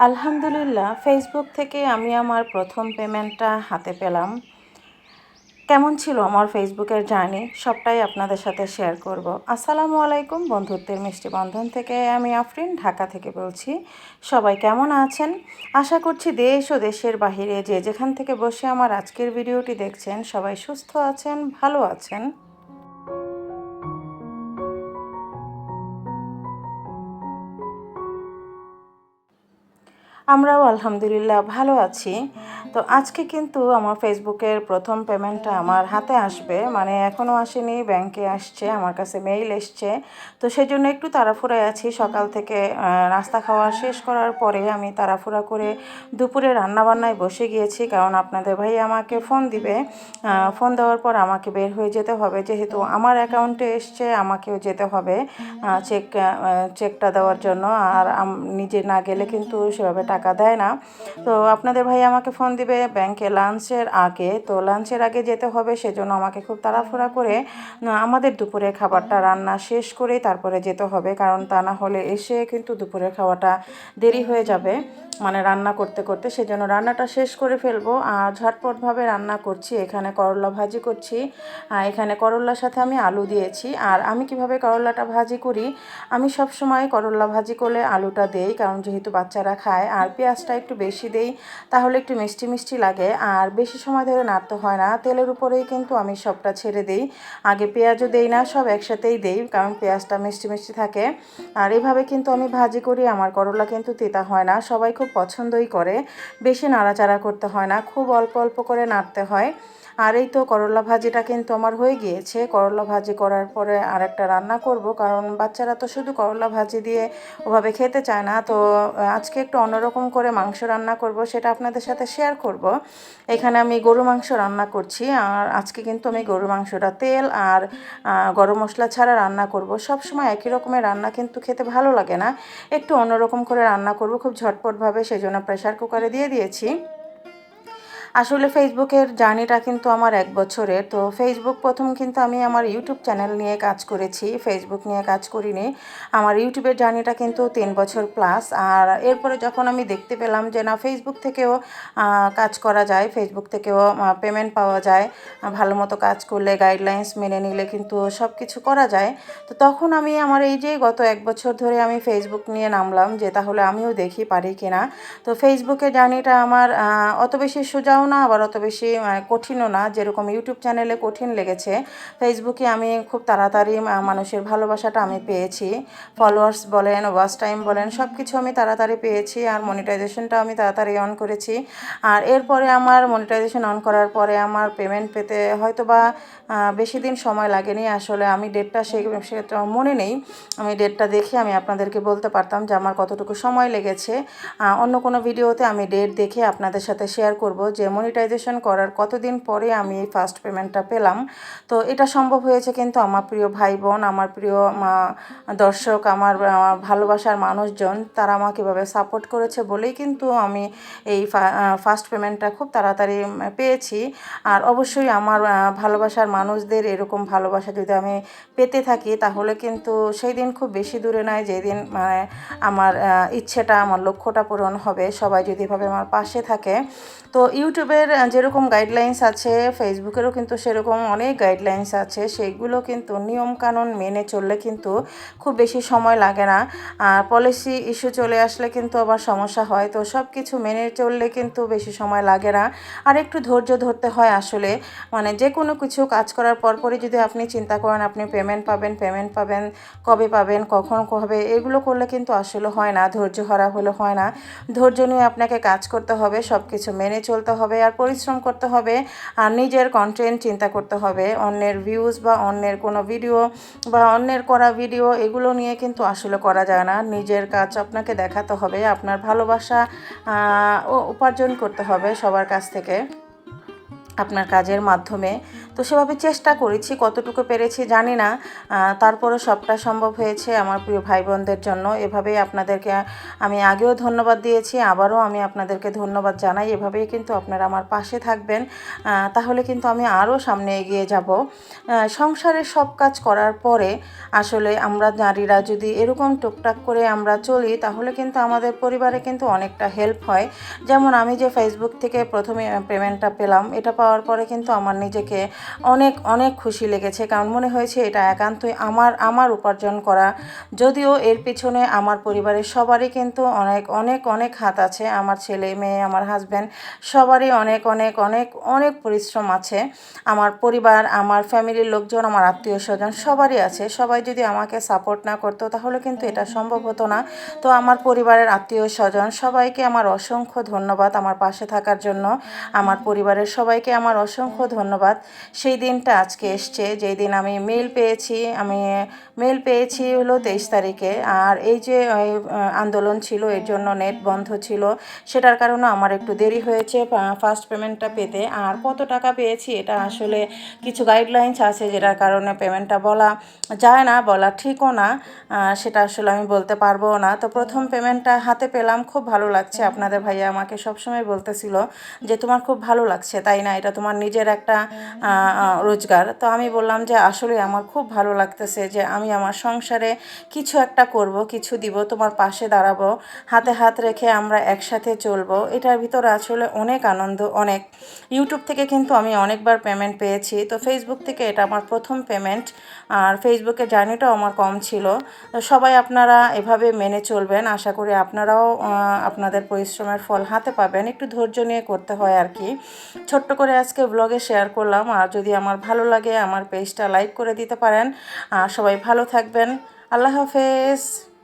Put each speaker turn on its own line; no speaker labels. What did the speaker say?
আলহামদুলিল্লাহ ফেসবুক থেকে আমি আমার প্রথম পেমেন্টটা হাতে পেলাম। কেমন ছিল আমার ফেসবুকের জার্নি? সবটাই আপনাদের সাথে শেয়ার করব। আসসালামু আলাইকুম, বন্ধুত্বের মিষ্টি বন্ধন থেকে আমি আফরিন, ঢাকা থেকে বলছি। সবাই কেমন আছেন? আশা করছি দেশ ও দেশের বাহিরে যে যেখান থেকে বসে আমার আজকের ভিডিওটি দেখছেন, সবাই সুস্থ আছেন, ভালো আছেন। আমরাও আলহামদুলিল্লাহ ভালো আছি। তো আজকে কিন্তু আমার ফেসবুকের প্রথম পেমেন্টটা আমার হাতে আসবে। মানে এখনও আসেনি, ব্যাংকে আসছে, আমার কাছে মেইল এসছে। তো সেই জন্য একটু তাড়াফুড়ায় আছি। সকাল থেকে নাস্তা খাওয়া শেষ করার পরে আমি তাড়াফুড়া করে দুপুরে রান্নাবান্নায় বসে গিয়েছি। কারণ আপনাদের ভাই আমাকে ফোন দিবে। ফোন দেওয়ার পর আমাকে বের হয়ে যেতে হবে। যেহেতু আমার অ্যাকাউন্টে এসছে, আমাকেও যেতে হবে চেক চেকটা দেওয়ার জন্য। আর নিজে না গেলে কিন্তু সেভাবে টাকা দেয় না। তো আপনাদের ভাই আমাকে ফোন দিবে ব্যাংকে লাঞ্চের আগে। তো লাঞ্চের আগে যেতে হবে, সেজন্য আমাকে খুব তাড়াফোড়া করে আমাদের দুপুরের খাবারটা রান্না শেষ করেই তারপরে যেতে হবে। কারণ তা না হলে এসে কিন্তু দুপুরের খাওয়াটা দেরি হয়ে যাবে। মানে রান্না করতে করতে, সেজন্য রান্নাটা শেষ করে ফেলব। আর ঝটপটভাবে রান্না করছি। এখানে করলা ভাজি করছি। এখানে করলার সাথে আমি আলু দিয়েছি। আর আমি কীভাবে করলাটা ভাজি করি? আমি সব সময় করলা ভাজি করলে আলুটা দেই, কারণ যেহেতু বাচ্চারা খায়। আর পেঁয়াজটা একটু বেশি দেই, তাহলে একটু মিষ্টি মিষ্টি লাগে। আর বেশি সময় ধরে নাড়তে হয় না। তেলের উপরেই কিন্তু আমি সবটা ছেড়ে দিই। আগে পেঁয়াজও দেই না, সব একসাথেই দেই, কারণ পেঁয়াজটা মিষ্টি মিষ্টি থাকে। আর এভাবে কিন্তু আমি ভাজি করি। আমার করলা কিন্তু তেতা হয় না। সবাই খুব পছন্দই করে বেশি নাড়াচাড়া করতে হয় না খুব অল্প অল্প করে নাড়তে হয়। আর এই তো করলা ভাজিটা কিন্তু আমার হয়ে গিয়েছে। করলা ভাজি করার পরে আর একটা রান্না করব, কারণ বাচ্চারা তো শুধু করলা ভাজি দিয়ে ওভাবে খেতে চায় না। তো আজকে একটু অন্যরকম করে মাংস রান্না করব, সেটা আপনাদের সাথে শেয়ার করব। এখানে আমি গরু মাংস রান্না করছি, আর আজকে কিন্তু আমি গরু মাংসটা তেল আর গরম মশলা ছাড়া রান্না করব। সব সময় একই রকমের রান্না কিন্তু খেতে ভালো লাগে না। একটু অন্যরকম করে রান্না করব, খুব ঝটপটভাবে সেই জন্য প্রেশার কুকারে দিয়ে দিয়েছি। আসলে ফেসবুকের জার্নিটা কিন্তু আমার এক বছরের। তো ফেসবুক প্রথম কিন্তু আমি আমার ইউটিউব চ্যানেল নিয়ে কাজ করেছি। ফেসবুক নিয়ে কাজ করিনি। আমার ইউটিউবের জার্নিটা কিন্তু তিন বছর প্লাস আর এরপরে যখন আমি দেখতে পেলাম যে, না ফেসবুক থেকেও কাজ করা যায় ফেসবুক থেকেও পেমেন্ট পাওয়া যায় ভালো মতো কাজ করলে গাইডলাইন্স মেনে নিলে কিন্তু সব কিছু করা যায়। তো তখন আমি আমার এই যে গত এক বছর ধরে আমি ফেসবুক নিয়ে নামলাম যে, তাহলে আমিও দেখি পারি কিনা। তো ফেসবুকের জার্নিটা আমার অত বেশি সোজাও না, আবার অত বেশি কঠিনও না, যেরকম ইউটিউব চ্যানেলে কঠিন লেগেছে। ফেসবুকে আমি খুব তাড়াতাড়ি মানুষের ভালোবাসাটা আমি পেয়েছি। ফলোয়ার্স বলেন ওয়াচ টাইম বলেন সব কিছু আমি তাড়াতাড়ি পেয়েছি আর মনিটাইজেশনটা আমি তাড়াতাড়ি অন করেছি। আর এরপরে আমার মনিটাইজেশন অন করার পরে আমার পেমেন্ট পেতে হয়তো বা বেশি দিন সময় লাগেনি। আসলে আমি ডেটটা সে মনে নেই। আমি ডেটটা দেখে আমি আপনাদেরকে বলতে পারতাম যে আমার কতটুকু সময় লেগেছে। অন্য কোনো ভিডিওতে আমি ডেট দেখে আপনাদের সাথে শেয়ার করব যে মনিটাইজেশন করার কতদিন পরে আমি এই ফার্স্ট পেমেন্টটা পেলাম। তো এটা সম্ভব হয়েছে কিন্তু আমার প্রিয় ভাই বোন আমার প্রিয় দর্শক, আমার ভালোবাসার মানুষজন, তারা আমাকে এভাবে সাপোর্ট করেছে বলেই কিন্তু আমি এই ফার্স্ট পেমেন্টটা খুব তাড়াতাড়ি পেয়েছি। আর অবশ্যই আমার ভালোবাসার মানুষদের এরকম ভালোবাসা যদি আমি পেতে থাকি, তাহলে কিন্তু সেই দিন খুব বেশি দূরে নয় যেদিন মানে আমার ইচ্ছেটা, আমার লক্ষ্যটা পূরণ হবে। সবাই যদি এভাবে আমার পাশে থাকে। তো ইউটিউবের যেরকম গাইডলাইন্স আছে ফেসবুকেরও কিন্তু সেরকম অনেক গাইডলাইন্স আছে। সেইগুলো কিন্তু নিয়মকানুন মেনে চললে কিন্তু খুব বেশি সময় লাগে না। আর পলিসি ইস্যু চলে আসলে কিন্তু আবার সমস্যা হয়। তো সব কিছু মেনে চললে কিন্তু বেশি সময় লাগে না। আর একটু ধৈর্য ধরতে হয় আসলে। মানে যে কোনো কিছু কাজ করার পরপরই যদি আপনি চিন্তা করেন, আপনি পেমেন্ট পাবেন পেমেন্ট পাবেন, কবে পাবেন, কখন কবে, এগুলো করলে কিন্তু আসলে হয় না। ধৈর্য হারা হলে হয় না। ধৈর্য নিয়ে আপনাকে কাজ করতে হবে সব কিছু মেনে চলতে হবে। আর পরিশ্রম করতে হবে, আর নিজের কন্টেন্ট চিন্তা করতে হবে। অন্যের ভিউজ বা অন্যের কোনো ভিডিও বা অন্যের করা ভিডিও এগুলো নিয়ে কিন্তু আসলে করা যায় না। নিজের কাজ আপনাকে দেখাতে হবে, আপনার ভালোবাসা উপার্জন করতে হবে সবার কাছ থেকে। আপনার কাজের মাধ্যমে। তো সেভাবে চেষ্টা করেছি, কতটুকু পেরেছি জানি না। তারপরে সবটা সম্ভব হয়েছে আমার প্রিয় ভাই বোনদের জন্য। এভাবেই আপনাদেরকে আমি আগেও ধন্যবাদ দিয়েছি, আবারও আমি আপনাদেরকে ধন্যবাদ জানাই। এভাবেই কিন্তু আপনারা আমার পাশে থাকবেন। তাহলে কিন্তু আমি আরও সামনে এগিয়ে যাব। সংসারের সব কাজ করার পরে আসলে আমরা নারীরা যদি এরকম টুকটাক করে আমরা চলি, তাহলে কিন্তু আমাদের পরিবারে কিন্তু অনেকটা হেল্প হয়। যেমন আমি যে ফেসবুক থেকে প্রথমে পেমেন্টটা পেলাম, এটা পাওয়ার পরে কিন্তু আমার নিজেকে অনেক অনেক খুশি লেগেছে। কারণ মনে হয়েছে এটা একান্তই আমার আমার উপার্জন করা। যদিও এর পিছনে আমার পরিবারের সবারই কিন্তু অনেক অনেক অনেক হাত আছে। আমার ছেলে, মেয়ে, আমার হাজব্যান্ড সবারই অনেক অনেক অনেক অনেক পরিশ্রম আছে। আমার পরিবার, আমার ফ্যামিলির লোকজন, আমার আত্মীয় স্বজন সবারই আছে। সবাই যদি আমাকে সাপোর্ট না করতো তাহলে কিন্তু এটা সম্ভব হতো না। তো আমার পরিবারের আত্মীয় স্বজন সবাইকে আমার অসংখ্য ধন্যবাদ আমার পাশে থাকার জন্য। আমার পরিবারের সবাইকে আমার অসংখ্য ধন্যবাদ। সেই দিনটা আজকে এসছে, যেই দিন আমি মেল পেয়েছি, আমি মেল পেয়েছি হলো তেইশ তারিখে। আর এই যে আন্দোলন ছিল, এর জন্য নেট বন্ধ ছিল, সেটার কারণে আমার একটু দেরি হয়েছে ফার্স্ট পেমেন্টটা পেতে। আর কত টাকা পেয়েছি, এটা আসলে কিছু গাইডলাইন্স আছে, যেটার কারণে পেমেন্টটা বলা যায় না, বলা ঠিকও না সেটা আসলে আমি বলতে পারব না। তো প্রথম পেমেন্টটা হাতে পেলাম, খুব ভালো লাগছে। আপনাদের ভাইয়া আমাকে সবসময় বলতেছিল যে, তোমার খুব ভালো লাগছে। তাই না? এটা তোমার নিজের একটা রোজগার। তো আমি বললাম যে আসলে আমার খুব ভালো লাগতেছে যে আমি আমার সংসারে কিছু একটা করব, কিছু দিব, তোমার পাশে দাঁড়াবো, হাতে হাত রেখে আমরা একসাথে চলবো। এটার ভিতরে আসলে অনেক আনন্দ, অনেক। ইউটিউব থেকে কিন্তু আমি অনেকবার পেমেন্ট পেয়েছি। তো ফেসবুক থেকে এটা আমার প্রথম পেমেন্ট আর ফেসবুকে জার্নিটাও আমার কম ছিল। সবাই আপনারা এভাবে মেনে চলবেন। আশা করি আপনারাও আপনাদের পরিশ্রমের ফল হাতে পাবেন। একটু ধৈর্য নিয়ে করতে হয় আর কি। ছোট্ট করে আজকে ব্লগে শেয়ার করলাম। আর যদি আমার ভালো লাগে, আমার পেজটা লাইক করে দিতে পারেন। আর সবাই ভালো থাকবেন। আল্লাহ হাফেজ।